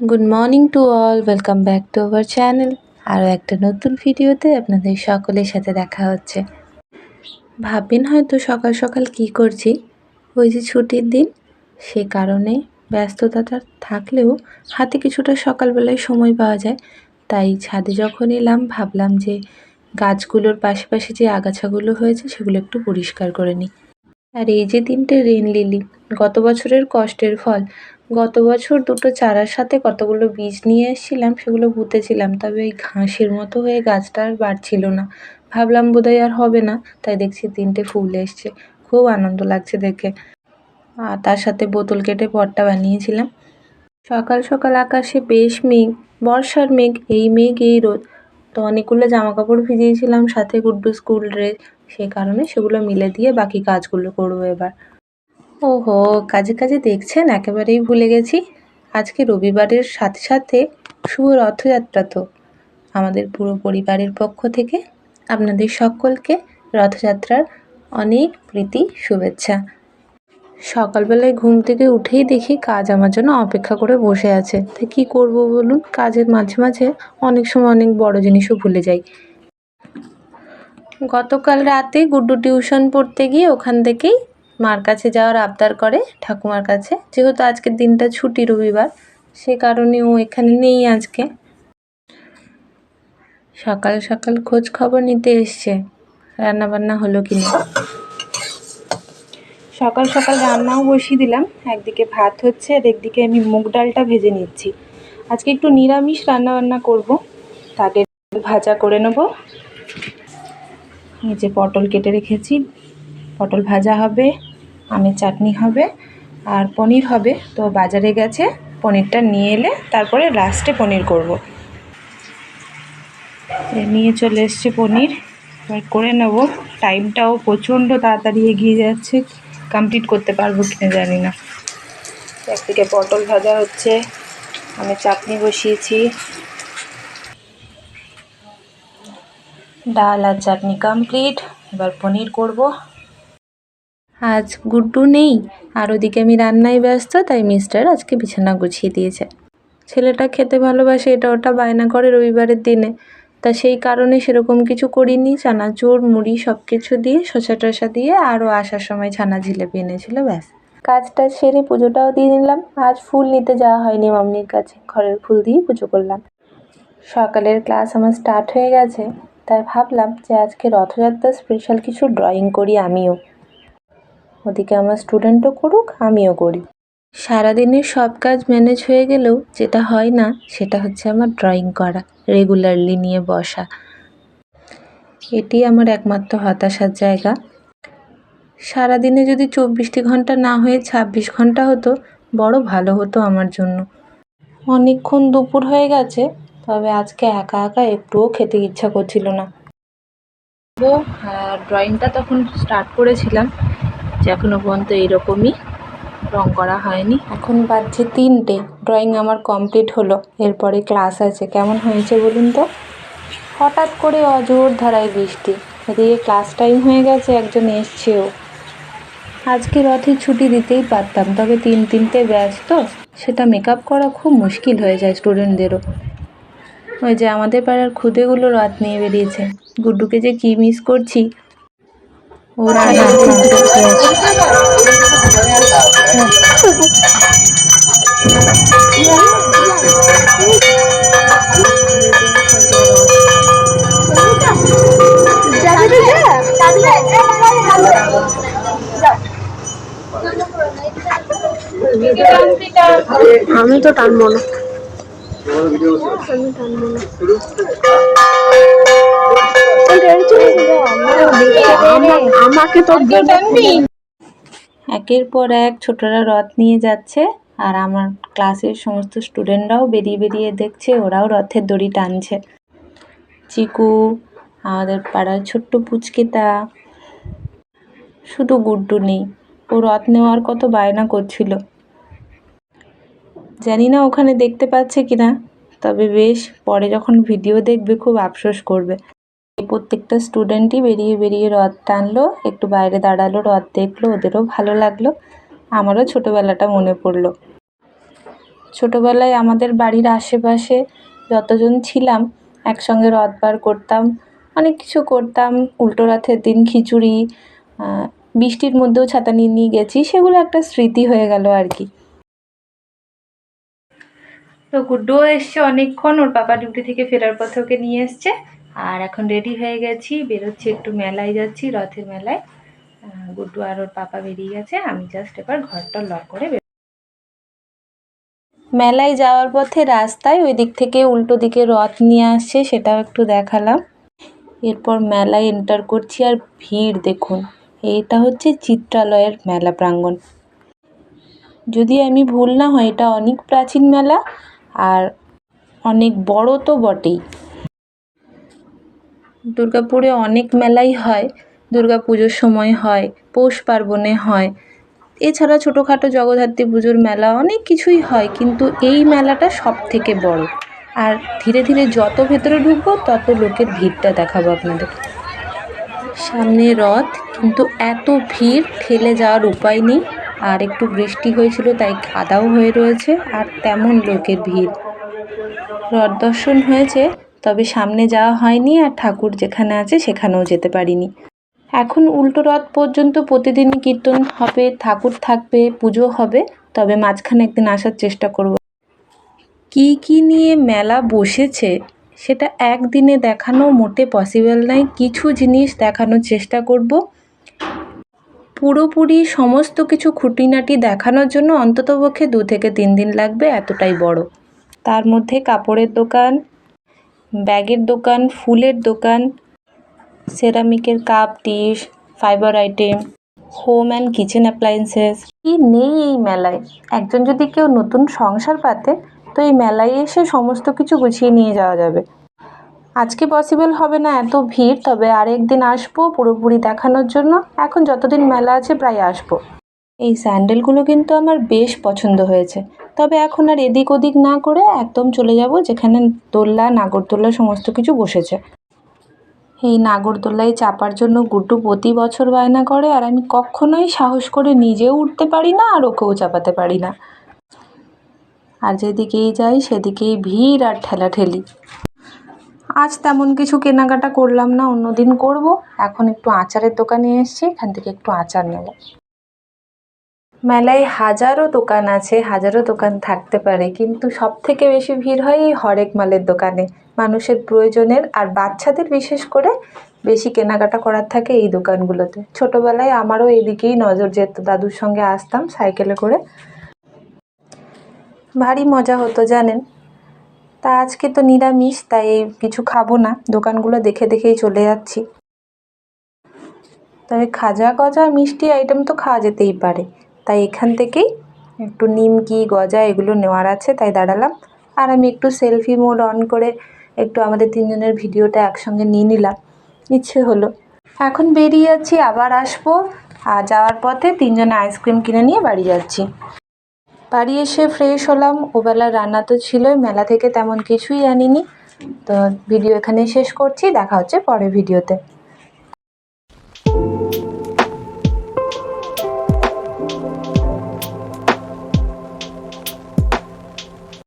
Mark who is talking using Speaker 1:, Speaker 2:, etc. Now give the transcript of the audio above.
Speaker 1: Good morning to all welcome back to our channel আরও একটা নতুন ভিডিওতে আপনাদের সকলের সাথে দেখা হচ্ছে। ভাববেন হয়তো সকাল সকাল কি করছি? ওই যে ছুটির দিন, সে কারণে ব্যস্ততা থাকলেও হাতে কিছুটা সকালবেলায় সময় পাওয়া যায়। তাই ছাদে যখন এলাম, ভাবলাম যে গাছগুলোর পাশাপাশি যে আগাছাগুলো হয়েছে, সেগুলো একটু পরিষ্কার করে নিই। আর এই যে তিনটে রেন লিলি, গত বছরের কষ্টের ফল। গত বছর দুটো চারার সাথে কতগুলো বীজ নিয়ে এসেছিলাম সেগুলো পুঁতেছিলাম তবে ওই ঘাসের মতো হয়ে গাছটা আর বাড়ছিল না। ভাবলাম বোধহয় আর হবে না, তাই দেখছি তিনটে ফুল এসছে। খুব আনন্দ লাগছে দেখে। আর তার সাথে বোতল কেটে পটটা বানিয়েছিলাম। সকাল সকাল আকাশে বেশ মেঘ, বর্ষার মেঘ, এই মেঘ, এই রোদ। তো অনেকগুলো জামা কাপড় ভিজিয়েছিলাম, সাথে গুড্ডু স্কুল ড্রেস সে কারণে সেগুলো মিলে দিয়ে বাকি কাজগুলো করব এবার। ওহো, কাজে কাজে দেখছেন, একেবারেই ভুলে গেছি। আজকে রবিবারের সাথে সাথে শুভ রথযাত্রা তো। আমাদের পুরো পরিবারের পক্ষ থেকে আপনাদের সকলকে রথযাত্রার অনেক প্রীতি, শুভেচ্ছা। সকালবেলায় ঘুম থেকে উঠেই দেখি কাজ আমার জন্য অপেক্ষা করে বসে আছে। তো কী করব বলুন? কাজের মাঝে মাঝে অনেক সময় অনেক বড় জিনিসও ভুলে যাই। গতকাল রাতে গুড্ডু টিউশন পড়তে গিয়ে ওখান থেকেই মার কাছে যাওয়ার আবদার করে ঠাকুমার কাছে। যেহেতু আজকের দিনটা ছুটি রবিবার, সে কারণে ও এখানে নেই আজকে। সকাল সকাল খোঁজ খবর নিতে এসছে, রান্নাবান্না হলো কি না। সকাল সকাল রান্নাও বসিয়ে দিলাম। একদিকে ভাত হচ্ছে, আর একদিকে আমি মুগ ডালটা ভেজে নিচ্ছি। আজকে একটু নিরামিষ রান্না বান্না করব। তাকে ভাজা করে নেব। এই যে পটল কেটে রেখেছি। পটল ভাজা হবে, আমের চাটনি হবে, আর পনির হবে। তো বাজারে গেছে, পনিরটা নিয়ে এলে তারপরে লাস্টে পনির করব। নিয়ে চলে এসছে পনির। এবার করে নেব। টাইমটাও প্রচণ্ড তাড়াতাড়ি এগিয়ে যাচ্ছে। কমপ্লিট করতে পারব কিনা জানি না। একদিকে পটল ভাজা হচ্ছে আমি চাটনি বসিয়েছি। ডাল আর চাটনি কমপ্লিট এবার পনির করব। আজ গুড্ডু নেই, আর ওদিকে আমি রান্নায় ব্যস্ত, তাই মিস্টার আজকে বিছানা গুছিয়ে দিয়েছে। ছেলেটা খেতে ভালোবাসে, এটা ওটা বায়না করে রবিবারের দিনে। তা সেই কারণে সেরকম কিছু করিনি, চানাচুর, মুড়ি সব কিছু দিয়ে, শসা টসা দিয়ে, আরও আসার সময় ছানা জিলেপি এনেছিল, ব্যাস। কাজটা সেরে পুজোটাও দিয়ে নিলাম। আজ ফুল নিতে যাওয়া হয়নি মাম্মির কাছে। ঘরের ফুল দিয়ে পুজো করলাম। সকালের ক্লাস আমার স্টার্ট হয়ে গেছে। তাই ভাবলাম যে আজকে রথযাত্রা স্পেশাল কিছু ড্রয়িং করি আমিও। ওদিকে আমার স্টুডেন্টও করুক, আমিও করি। সারাদিনের সব কাজ ম্যানেজ হয়ে গেলেও যেটা হয় না, সেটা হচ্ছে আমার ড্রয়িং করা রেগুলারলি নিয়ে বসা। এটি আমার একমাত্র হতাশার জায়গা। সারাদিনে যদি চব্বিশটি ঘণ্টা না হয়ে ছাব্বিশ ঘণ্টা হতো, বড় ভালো হতো আমার জন্য। অনেকক্ষণ দুপুর হয়ে গেছে তবে আজকে একা একা একটুও খেতে ইচ্ছা করছিল না। ড্রয়িংটা তখন স্টার্ট করেছিলাম যে এখনও পর্যন্ত এইরকমই রং করা হয়নি। এখন বাজছে তিনটে ড্রয়িং আমার কমপ্লিট হলো এরপরে ক্লাস আছে। কেমন হয়েছে বলুন তো? হঠাৎ করে অজোর ধারায় বৃষ্টি এদিকে ক্লাস টাইম হয়ে গেছে একজন এসছেও। আজকে রথের ছুটি দিতেই পারতাম তবে তিন তিনটে ব্যাচ তো সেটা মেকআপ করা খুব মুশকিল হয়ে যায় স্টুডেন্টদেরও ওই যে আমাদের পাড়ার খুদেগুলো রাত নিয়ে বেরিয়েছে। গুড্ডুকে যে কী মিস করছি? ওরা
Speaker 2: আমি তো টানবো না।
Speaker 1: একের পর এক ছোটরা রথ নিয়ে যাচ্ছে আর আমার ক্লাসের সমস্ত স্টুডেন্টরাও বেরিয়ে বেরিয়ে দেখছে, ওরাও রথের দড়ি টানছে। চিকু, আমাদের পাড়ার ছোট্ট পুচকেটা শুধু গুড্ডু নেই, ও রথ নেওয়ার কত বায়না করছিল। জানি না ওখানে দেখতে পাচ্ছে কিনা, তবে বেশ, পরে যখন ভিডিও দেখবে খুব আফসোস করবে। প্রত্যেকটা স্টুডেন্টই বেরিয়ে বেরিয়ে রথ টানলো, একটু বাইরে দাঁড়াল, রথ দেখল, ওদেরও ভালো লাগল, আমারও ছোটোবেলাটা মনে পড়ল। ছোটোবেলায় আমাদের বাড়ির আশেপাশে যতজন ছিলাম, একসঙ্গে রথ বার করতাম, অনেক কিছু করতাম, উল্টো রথের দিন খিচুড়ি বৃষ্টির মধ্যেও ছাতা নিয়ে নিয়ে গেছি, সেগুলো একটা স্মৃতি হয়ে গেল আর কি। তো গুড্ডুও এসছে অনেকক্ষণ ওর পাপা ডিউটি থেকে ফেরার পথে ওকে নিয়ে এসছে। আর এখন রেডি হয়ে গেছি, বেরোচ্ছি একটু মেলায় যাচ্ছি, রথের মেলায়। গুড্ডু আর ওর পাপা বেরিয়ে গেছে, আমি জাস্ট এবার ঘরটা লক করে মেলায় যাওয়ার পথে রাস্তায় ওই দিক থেকে উল্টো দিকে রথ নিয়ে আসছে, সেটাও একটু দেখালাম। এরপর মেলায় এন্টার করছি আর ভিড় দেখুন এটা হচ্ছে চিত্রালয়ের মেলা প্রাঙ্গণ। যদি আমি ভুল না হয়, এটা অনেক প্রাচীন মেলা আর অনেক বড় তো বটেই। দুর্গাপুরে অনেক মেলাই হয়, দুর্গা পুজোর সময় হয়, পৌষ পার্বণে হয়। এছাড়া ছোটোখাটো জগদ্ধাত্রী পুজোর মেলা অনেক কিছুই হয়, কিন্তু এই মেলাটা সব থেকে বড়। আর ধীরে ধীরে যত ভেতরে ঢুকবো, তত লোকের ভিড়টা দেখাবো আপনাদের। সামনে রথ, কিন্তু এত ভিড়, ঠেলে যাওয়ার উপায় নেই। আর একটু বৃষ্টি হয়েছিল, তাই কাদাও হয়ে রয়েছে আর তেমন লোকের ভিড়। রথ দর্শন হয়েছে, তবে সামনে যাওয়া হয়নি আর ঠাকুর যেখানে আছে সেখানেও যেতে পারিনি। এখন উল্টো রথ পর্যন্ত প্রতিদিনই কীর্তন হবে, ঠাকুর থাকবে, পুজো হবে, তবে মাঝখানে একদিন আসার চেষ্টা করব। কি কি নিয়ে মেলা বসেছে, সেটা একদিনে দেখানো মোটে পসিবল নয়, কিছু জিনিস দেখানোর চেষ্টা করব। পুরোপুরি সমস্ত কিছু খুঁটিনাটি দেখানোর জন্য অন্ততপক্ষে দু থেকে তিন দিন লাগবে, এতটাই বড়। তার মধ্যে কাপড়ের দোকান, ব্যাগের দোকান, ফুলের দোকান, সেরামিকের cup, dish, fibre item, home and kitchen appliances. কি নেই এই মেলায়? একজন যদি কেউ নতুন সংসার পাতে, তো এই মেলায় এসে সমস্ত কিছু গুছিয়ে নিয়ে যাওয়া যাবে। আজকে পসিবল হবে না এত ভিড়, তবে আরেক দিন আসব পুরোপুরি দেখানোর জন্য। এখন যতদিন মেলা আছে প্রায় আসব। এই স্যান্ডেলগুলো কিন্তু আমার বেশ পছন্দ হয়েছে। তবে এখন আর এদিক ওদিক না করে একদম চলে যাব যেখানে দোল্লা নাগরদোল্লা সমস্ত কিছু বসেছে। এই নাগরদোল্লায় চাপার জন্য গুড্ডু প্রতি বছর বায়না করে, আর আমি কখনোই সাহস করে নিজেও উঠতে পারি না আর ওকেও চাপাতে পারি না। আর যেদিকেই যাই সেদিকেই ভিড় আর ঠেলাঠেলি। আজ তেমন কিছু কেনাকাটা করলাম না, অন্যদিন করব। এখন একটু আচারের দোকানে এসেছি, এখান থেকে একটু আচার নেব। মেলায় হাজারো দোকান আছে, হাজারো দোকান থাকতে পারে, কিন্তু সব থেকে বেশি ভিড় হয় এই হরেক মালের দোকানে। মানুষের প্রয়োজনের, আর বাচ্চাদের বিশেষ করে বেশি কেনাকাটা করার থাকে এই দোকানগুলোতে। ছোটোবেলায় আমারও এদিকেই নজর যেত, দাদুর সঙ্গে আসতাম সাইকেলে করে। ভারী মজা হতো, জানেন? তা আজকে তো নিরামিষ, তাই কিছু খাব না। দোকানগুলো দেখে দেখেই চলে যাচ্ছি। তবে খাজা গজা মিষ্টি আইটেম তো খাওয়া যেতেই পারে। তাই এখান থেকেই একটু নিমকি, গজা এগুলো নেওয়ার আছে, তাই দাঁড়ালাম। আর আমি একটু সেলফি মোড অন করে একটু আমাদের তিনজনের ভিডিওটা একসঙ্গে নিয়ে নিলাম। ইচ্ছে হলো। এখন বেরিয়ে যাচ্ছি আবার আসব। আর যাওয়ার পথে তিনজনে আইসক্রিম কিনে নিয়ে বাড়ি যাচ্ছি। বাড়ি এসে ফ্রেশ হলাম। ওবেলা রান্না তো ছিলই, মেলা থেকে তেমন কিছুই আনিনি। তো ভিডিও এখানে শেষ করছি, দেখা হচ্ছে পরের ভিডিওতে